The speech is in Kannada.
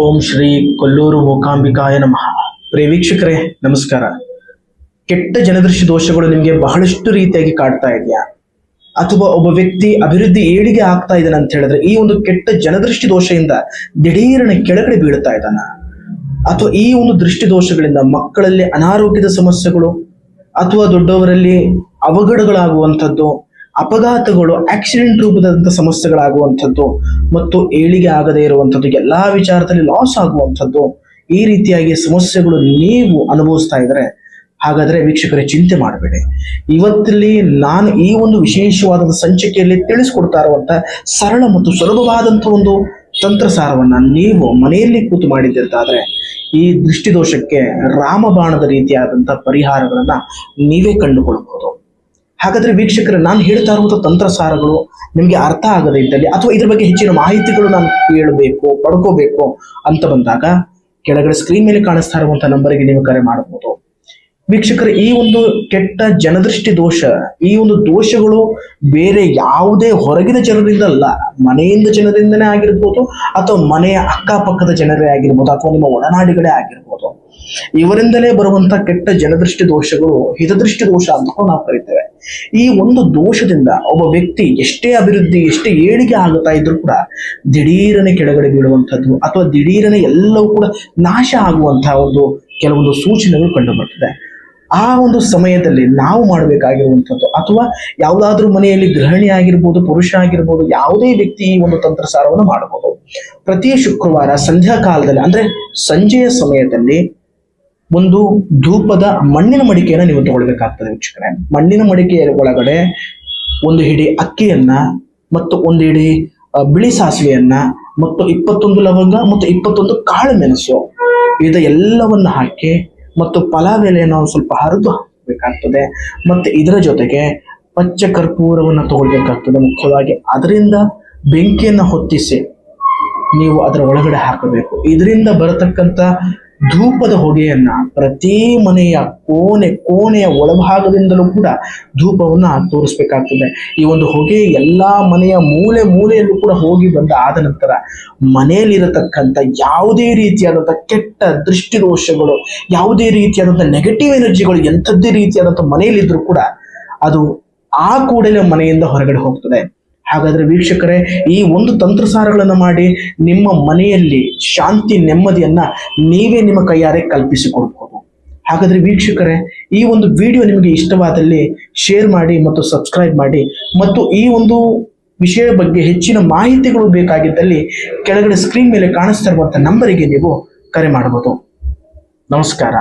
ಓಂ ಶ್ರೀ ಕೊಲ್ಲೂರು ಮೂಕಾಂಬಿಕಾಯ ನಮಃ. ಪ್ರಿಯ ವೀಕ್ಷಕರೇ, ನಮಸ್ಕಾರ. ಕೆಟ್ಟ ಜನದೃಷ್ಟಿ ದೋಷಗಳು ನಿಮಗೆ ಬಹಳಷ್ಟು ರೀತಿಯಾಗಿ ಕಾಡ್ತಾ ಇದೆಯಾ? ಅಥವಾ ಒಬ್ಬ ವ್ಯಕ್ತಿ ಅಭಿವೃದ್ಧಿ ಏಳಿಗೆ ಆಗ್ತಾ ಇದ್ದಾನೆ ಅಂತ ಹೇಳಿದ್ರೆ ಈ ಒಂದು ಕೆಟ್ಟ ಜನದೃಷ್ಟಿ ದೋಷದಿಂದ ದಿಢೀರನೆ ಕೆಳಗಡೆ ಬೀಳ್ತಾ ಇದ್ದಾನ? ಅಥವಾ ಈ ಒಂದು ದೃಷ್ಟಿ ದೋಷಗಳಿಂದ ಮಕ್ಕಳಲ್ಲಿ ಅನಾರೋಗ್ಯದ ಸಮಸ್ಯೆಗಳು ಅಥವಾ ದೊಡ್ಡವರಲ್ಲಿ ಅವಘಡಗಳಾಗುವಂಥದ್ದು ಅಪಘಾತಗಳು ಆಕ್ಸಿಡೆಂಟ್ ರೂಪದಂತ ಸಮಸ್ಯೆಗಳಾಗುವಂಥದ್ದು ಮತ್ತು ಏಳಿಗೆ ಆಗದೇ ಇರುವಂಥದ್ದು, ಎಲ್ಲಾ ವಿಚಾರದಲ್ಲಿ ಲಾಸ್ ಆಗುವಂಥದ್ದು, ಈ ರೀತಿಯಾಗಿ ಸಮಸ್ಯೆಗಳು ನೀವು ಅನುಭವಿಸ್ತಾ ಇದ್ರೆ, ಹಾಗಾದ್ರೆ ವೀಕ್ಷಕರೇ ಚಿಂತೆ ಮಾಡಬೇಡಿ. ಇವತ್ತಲ್ಲಿ ನಾನು ಈ ಒಂದು ವಿಶೇಷವಾದ ಸಂಚಿಕೆಯಲ್ಲಿ ತಿಳಿಸ್ಕೊಡ್ತಾ ಇರುವಂತ ಸರಳ ಮತ್ತು ಸುಲಭವಾದಂಥ ಒಂದು ತಂತ್ರಸಾರವನ್ನ ನೀವು ಮನೆಯಲ್ಲಿ ಕೂತು ಮಾಡಿದ್ದಿರ್ತಾದ್ರೆ ಈ ದೃಷ್ಟಿದೋಷಕ್ಕೆ ರಾಮಬಾಣದ ರೀತಿಯಾದಂಥ ಪರಿಹಾರಗಳನ್ನ ನೀವೇ ಕಂಡುಕೊಳ್ಬಹುದು. ಹಾಗಾದ್ರೆ ವೀಕ್ಷಕರು, ನಾನು ಹೇಳ್ತಾ ಇರುವಂಥ ತಂತ್ರಸಾರಗಳು ನಿಮಗೆ ಅರ್ಥ ಆಗದೇ ಇದ್ದಲ್ಲಿ ಅಥವಾ ಇದ್ರ ಬಗ್ಗೆ ಹೆಚ್ಚಿನ ಮಾಹಿತಿಗಳು ನಾನು ಕೇಳಬೇಕು, ಪಡ್ಕೋಬೇಕು ಅಂತ ಬಂದಾಗ ಕೆಳಗಡೆ ಸ್ಕ್ರೀನ್ ಮೇಲೆ ಕಾಣಿಸ್ತಾ ಇರುವಂತ ನಂಬರಿಗೆ ನೀವು ಕರೆ ಮಾಡಬಹುದು ವೀಕ್ಷಕರ, ಈ ಒಂದು ಕೆಟ್ಟ ಜನದೃಷ್ಟಿ ದೋಷ, ಈ ಒಂದು ದೋಷಗಳು ಬೇರೆ ಯಾವುದೇ ಹೊರಗಿನ ಜನರಿಂದ ಅಲ್ಲ ಮನೆಯಿಂದ ಜನರಿಂದನೇ ಆಗಿರ್ಬೋದು ಅಥವಾ ಮನೆಯ ಅಕ್ಕಪಕ್ಕದ ಜನರೇ ಆಗಿರ್ಬೋದು ಅಥವಾ ನಿಮ್ಮ ಒಡನಾಡಿಗಳೇ ಆಗಿರ್ಬೋದು. ಇವರಿಂದಲೇ ಬರುವಂತ ಕೆಟ್ಟ ಜನದೃಷ್ಟಿ ದೋಷಗಳು ಹಿತದೃಷ್ಟಿ ದೋಷ ಅಂತ ನಾವು ಕರಿತೇವೆ. ಈ ಒಂದು ದೋಷದಿಂದ ಒಬ್ಬ ವ್ಯಕ್ತಿ ಎಷ್ಟೇ ಅಭಿವೃದ್ಧಿ, ಎಷ್ಟೇ ಏಳಿಗೆ ಆಗುತ್ತಾ ಇದ್ರೂ ಕೂಡ ದಿಢೀರನೆ ಕೆಳಗಡೆ ಬೀಳುವಂಥದ್ದು ಅಥವಾ ದಿಢೀರನೆ ಎಲ್ಲವೂ ಕೂಡ ನಾಶ ಆಗುವಂತಹ ಒಂದು ಕೆಲವೊಂದು ಸೂಚನೆಗಳು ಕಂಡು ಬರ್ತದೆ ಆ ಒಂದು ಸಮಯದಲ್ಲಿ ನಾವು ಮಾಡಬೇಕಾಗಿರುವಂಥದ್ದು ಅಥವಾ ಯಾವುದಾದ್ರೂ ಮನೆಯಲ್ಲಿ ಗೃಹಿಣಿ ಆಗಿರ್ಬೋದು, ಪುರುಷ ಆಗಿರ್ಬೋದು, ಯಾವುದೇ ವ್ಯಕ್ತಿ ಈ ಒಂದು ತಂತ್ರಸಾರವನ್ನು ಮಾಡಬಹುದು. ಪ್ರತಿ ಶುಕ್ರವಾರ ಸಂಧ್ಯಾ ಕಾಲದಲ್ಲಿ ಅಂದ್ರೆ ಸಂಜೆಯ ಸಮಯದಲ್ಲಿ ಒಂದು ಧೂಪದ ಮಣ್ಣಿನ ಮಡಿಕೆಯನ್ನು ನೀವು ತಗೊಳ್ಬೇಕಾಗ್ತದೆ ವೀಕ್ಷಕರೇ. ಮಣ್ಣಿನ ಮಡಿಕೆಯ ಒಳಗಡೆ ಒಂದು ಹಿಡಿ ಅಕ್ಕಿಯನ್ನ ಮತ್ತು ಒಂದು ಹಿಡಿ ಬಿಳಿ ಸಾಸಿವೆಯನ್ನ ಮತ್ತು ಇಪ್ಪತ್ತೊಂದು ಲವಂಗ ಮತ್ತು ಇಪ್ಪತ್ತೊಂದು ಕಾಳು ಮೆಣಸು. ಇದ ಎಲ್ಲವನ್ನು ಹಾಕಿ ಮತ್ತು ಪಲಾವ್ ಎಲೆಯನ್ನು ಸ್ವಲ್ಪ ಹರಿದು ಹಾಕಬೇಕಾಗ್ತದೆ. ಮತ್ತು ಇದರ ಜೊತೆಗೆ ಪಚ್ಚ ಕರ್ಪೂರವನ್ನು ತಗೊಳ್ಬೇಕಾಗ್ತದೆ ಮುಖ್ಯವಾಗಿ. ಅದರಿಂದ ಬೆಂಕಿಯನ್ನು ಹೊತ್ತಿಸಿ ನೀವು ಅದರ ಒಳಗಡೆ ಹಾಕಬೇಕು. ಇದರಿಂದ ಬರತಕ್ಕಂತ ಧೂಪದ ಹೊಗೆಯನ್ನ ಪ್ರತಿ ಮನೆಯ ಕೋಣೆ, ಕೋಣೆಯ ಒಳಭಾಗದಿಂದಲೂ ಕೂಡ ಧೂಪವನ್ನ ತೋರಿಸ್ಬೇಕಾಗ್ತದೆ. ಈ ಒಂದು ಹೊಗೆ ಎಲ್ಲಾ ಮನೆಯ ಮೂಲೆ ಮೂಲೆಯಲ್ಲೂ ಕೂಡ ಹೋಗಿ ಬಂದ ಆದ ನಂತರ ಮನೆಯಲ್ಲಿರತಕ್ಕಂಥ ಯಾವುದೇ ರೀತಿಯಾದಂಥ ಕೆಟ್ಟ ದೃಷ್ಟಿ ದೋಷಗಳು ಯಾವುದೇ ರೀತಿಯಾದಂಥ ನೆಗೆಟಿವ್ ಎನರ್ಜಿಗಳು ಎಂಥದ್ದೇ ರೀತಿಯಾದಂಥ ಮನೆಯಲ್ಲಿದ್ದರೂ ಕೂಡ ಅದು ಆ ಕೂಡಲೇ ಮನೆಯಿಂದ ಹೊರಗಡೆ ಹೋಗ್ತದೆ. ಹಾಗಾದ್ರೆ ವೀಕ್ಷಕರೇ, ಈ ಒಂದು ತಂತ್ರಸಾರಗಳನ್ನು ಮಾಡಿ ನಿಮ್ಮ ಮನೆಯಲ್ಲಿ ಶಾಂತಿ ನೆಮ್ಮದಿಯನ್ನು ನೀವೇ ನಿಮ್ಮ ಕೈಯಾರೆ ಕಲ್ಪಿಸಿಕೊಡ್ಬೋದು. ಹಾಗಾದ್ರೆ ವೀಕ್ಷಕರೇ, ಈ ಒಂದು ವಿಡಿಯೋ ನಿಮಗೆ ಇಷ್ಟವಾದಲ್ಲಿ ಶೇರ್ ಮಾಡಿ ಮತ್ತು ಸಬ್ಸ್ಕ್ರೈಬ್ ಮಾಡಿ ಮತ್ತು ಈ ಒಂದು ವಿಷಯ ಬಗ್ಗೆ ಹೆಚ್ಚಿನ ಮಾಹಿತಿಗಳು ಬೇಕಾಗಿದ್ದಲ್ಲಿ ಕೆಳಗಡೆ ಸ್ಕ್ರೀನ್ ಮೇಲೆ ಕಾಣಿಸ್ತಾ ಇರುವಂತ ನಂಬರಿಗೆ ನೀವು ಕರೆ ಮಾಡಬಹುದು. ನಮಸ್ಕಾರ.